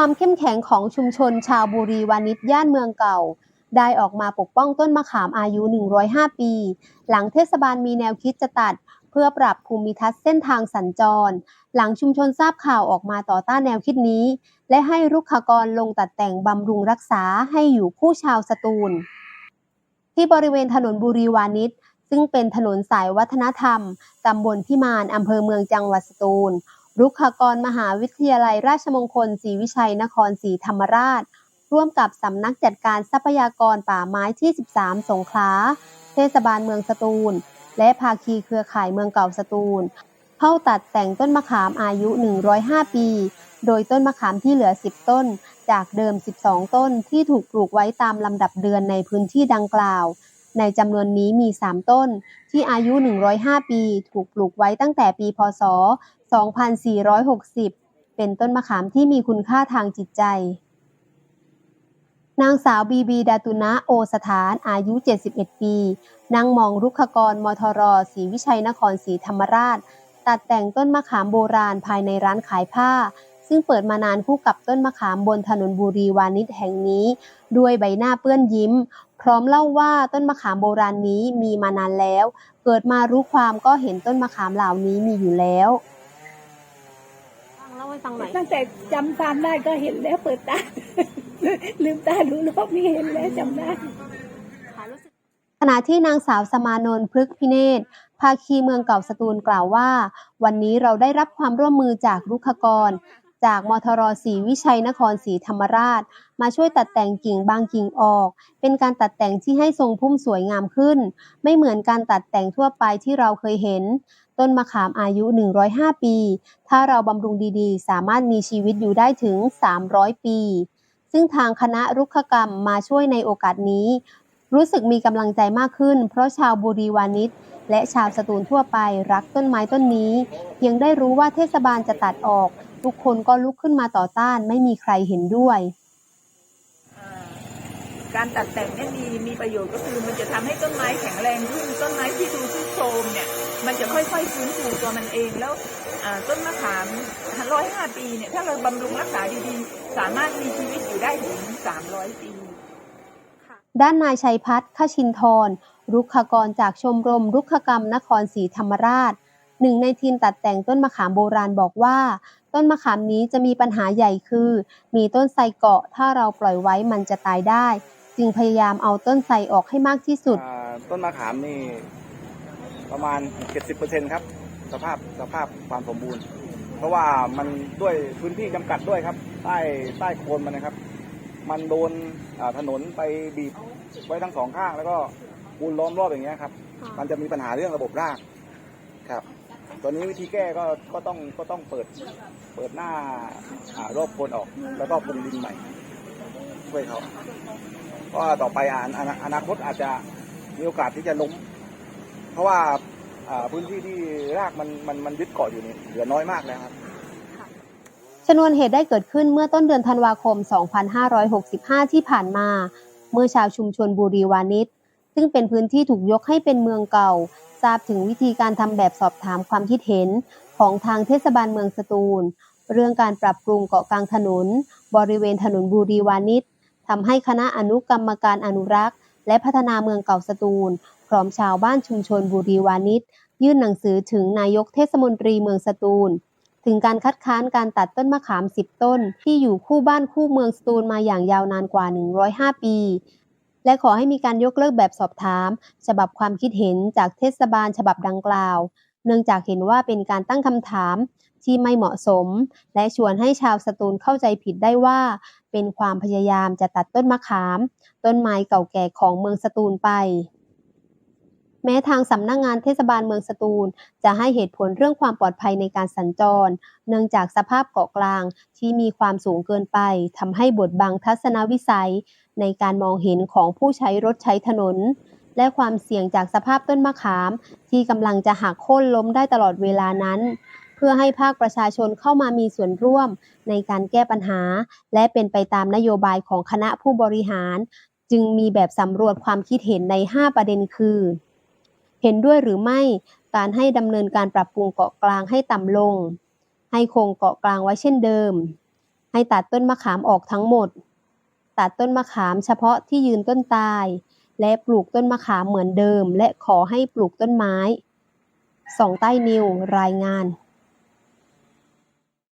ความเข้มแข็งของชุมชนชาวบุรีวานิชย่านเมืองเก่า ได้ออกมาปกป้องต้นมะขามอายุ 105 ปี หลังเทศบาลมีแนวคิดจะตัด เพื่อปรับภูมิทัศน์เส้นทางสัญจร หลังชุมชนทราบข่าวออกมาต่อต้านแนวคิดนี้ และให้รุกขกรลงตัดแต่งบำรุงรักษาให้อยู่คู่ชาวสตูล ที่บริเวณถนนบุรีวานิชซึ่งเป็นถนนสายวัฒนธรรม ตำบลพิมาน อำเภอเมืองจังหวัดสตูล รุกขกรมหาวิทยาลัยราชมงคลศรีวิชัยนครศรีธรรมราช ร่วมกับสำนักจัดการทรัพยากรป่าไม้ที่ 13 สงขลา เทศบาลเมืองสตูล และภาคีเครือข่ายเมืองเก่าสตูล เข้าตัดแต่งต้นมะขามอายุ 105 ปี โดยต้นมะขามที่เหลือ 10 ต้น จากเดิม 12 ต้นที่ถูกปลูกไว้ตามลำดับเดือนในพื้นที่ดังกล่าว ในจำนวนนี้มี 3 ต้น ที่อายุ 105 ปี ถูกปลูกไว้ตั้งแต่ปีพศ 2460 เป็นต้นมะขามที่มีคุณค่าทางจิตใจ นางสาวบีบีดาตุนะโอสถานอายุ 71 ปีนั่งมองรุกขกรมทรศรีวิชัยนครศรีธรรมราช ตัดแต่งต้นมะขามโบราณภายในร้านขายผ้าซึ่งเปิดมานานคู่กับต้นมะขามบนถนนบุรีวานิชแห่งนี้ ด้วยใบหน้าเปื้อนยิ้ม พร้อมเล่าว่าต้นมะขามโบราณนี้มีมานานแล้ว เกิดมารู้ความก็เห็นต้นมะขามเหล่านี้มีอยู่แล้วเล่าให้ฟังหน่อยตั้งแต่จำความได้ก็เห็นแล้วเปิดตา ลืมตาดูรอบนี้เห็นแล้วจำได้ขณะที่นางสาวสมานนท์พฤกษ์พิเนศภาคีเมืองเก่าสตูลกล่าวว่า วันนี้เราได้รับความร่วมมือจากรุกขกร จากมทรศรีวิชัยนครศรีธรรมราช มาช่วยตัดแต่งกิ่งบางกิ่งออก เป็นการตัดแต่งที่ให้ทรงพุ่มสวยงามขึ้น ไม่เหมือนการตัดแต่งทั่วไปที่เราเคยเห็น ต้นมะขามอายุ 105 ปี ถ้าเราบำรุงดีๆ สามารถมีชีวิตอยู่ได้ถึง 300 ปี ซึ่งทางคณะรุกขกรรมมาช่วยในโอกาสนี้ รู้สึกมีกำลังใจมากขึ้น เพราะชาวบุรีวานิชและชาวสตูลทั่วไปรักต้นไม้ต้นนี้เพียงได้รู้ว่าเทศบาลจะตัดออก ทุกคนก็ลุกขึ้นมาต่อต้านไม่มีใครเห็นด้วยอ่าการตัดแต่งเนี่ยมีมีประโยชน์ก็คือมันจะทำให้ต้นไม้แข็งแรงขึ้นต้นไม้ที่ดูทรุดโทรมเนี่ย มันจะค่อยๆฟื้นฟูตัวมันเองแล้วอ่าต้นมะขามร้อยห้าปีเนี่ยถ้าเราบำรุงรักษาดีๆ สามารถมีชีวิตอยู่ได้ถึงสามร้อยปีด้านนายชัยพัฒน์ขชินทรรุกขกรจากชมรมรุกขกรรมนครศรีธรรมราช หนึ่งในทีมตัดแต่งต้นมะขามโบราณบอกว่า ต้นมะขามนี้จะมีปัญหาใหญ่คือ มีต้นไทรเกาะ ถ้าเราปล่อยไว้มันจะตายได้ จึงพยายามเอาต้นไทรออกให้มากที่สุด อ่าต้นมะขามนี่ประมาณ 70%ครับ สภาพสภาพความสมบูรณ์ เพราะว่ามันด้วยพื้นที่จำกัดด้วยครับ ใต้ใต้โคนมันนะครับ มันโดนอ่าถนนไปบีบไว้ทั้งสองข้าง แล้วก็ปูนล้อมรอบอย่างเงี้ยครับ มันจะมีปัญหาเรื่องระบบรากครับ ตอนนี้วิธีแก้ก็ก็ต้องก็ต้องเปิดเปิดหน้าอ่ารอบโคนออก แล้วก็ปรุงดินใหม่ช่วยเขาเพราะว่าต่อไปอาอนาอนาคตอาจจะมีโอกาสที่จะล้ม เพราะว่าอ่าพื้นที่ที่รากมันมันมันยึดเกาะอยู่นี่เหลือน้อยมากแล้วครับ ชนวนเหตุได้เกิดขึ้นเมื่อต้นเดือนธันวาคม 2565 ที่ผ่านมา เมื่อชาวชุมชนบุรีวานิชซึ่งเป็นพื้นที่ถูกยกให้เป็นเมืองเก่า ทราบถึงวิธีการทำแบบสอบถามความคิดเห็นของทางเทศบาลเมืองสตูล เรื่องการปรับปรุงเกาะกลางถนน บริเวณถนนบุรีวานิชทำให้คณะอนุกรรมการอนุรักษ์ และพัฒนาเมืองเก่าสตูล พร้อมชาวบ้านชุมชนบุรีวานิชยื่นหนังสือถึงนายกเทศมนตรีเมืองสตูล ถึงการคัดค้านการตัดต้นมะขาม 10 ต้น ที่อยู่คู่บ้านคู่เมืองสตูลมาอย่างยาวนานกว่า 105 ปี และขอให้มีการยกเลิกแบบสอบถาม ฉบับความคิดเห็นจากเทศบาลฉบับดังกล่าว เนื่องจากเห็นว่าเป็นการตั้งคำถามที่ไม่เหมาะสม และชวนให้ชาวสตูลเข้าใจผิดได้ว่า เป็นความพยายามจะตัดต้นมะขาม ต้นไม้เก่าแก่ของเมืองสตูลไป แม้ทางสำนักงงานเทศบาลเมืองสตูล จะให้เหตุผลเรื่องความปลอดภัยในการสัญจร เนื่องจากสภาพเกาะกลางที่มีความสูงเกินไปทำให้บดบังทัศนวิสัย ในการมองเห็นของผู้ใช้รถใช้ถนน และความเสี่ยงจากสภาพต้นมะขาม ที่กำลังจะหักโค่นล้มได้ตลอดเวลานั้น เพื่อให้ภาคประชาชนเข้ามามีส่วนร่วม ในการแก้ปัญหา และเป็นไปตามนโยบายของคณะผู้บริหาร จึงมีแบบสำรวจความคิดเห็นใน 5 ประเด็นคือ เห็นด้วยหรือไม่การให้ดำเนินการปรับปรุงเกาะกลางให้ต่ำลง ให้คงเกาะกลางไว้เช่นเดิม ให้ตัดต้นมะขามออกทั้งหมด ตัดต้นมะขามเฉพาะที่ยืนต้นตาย และปลูกต้นมะขามเหมือนเดิม และขอให้ปลูกต้นไม้สองใต้นิวรายงาน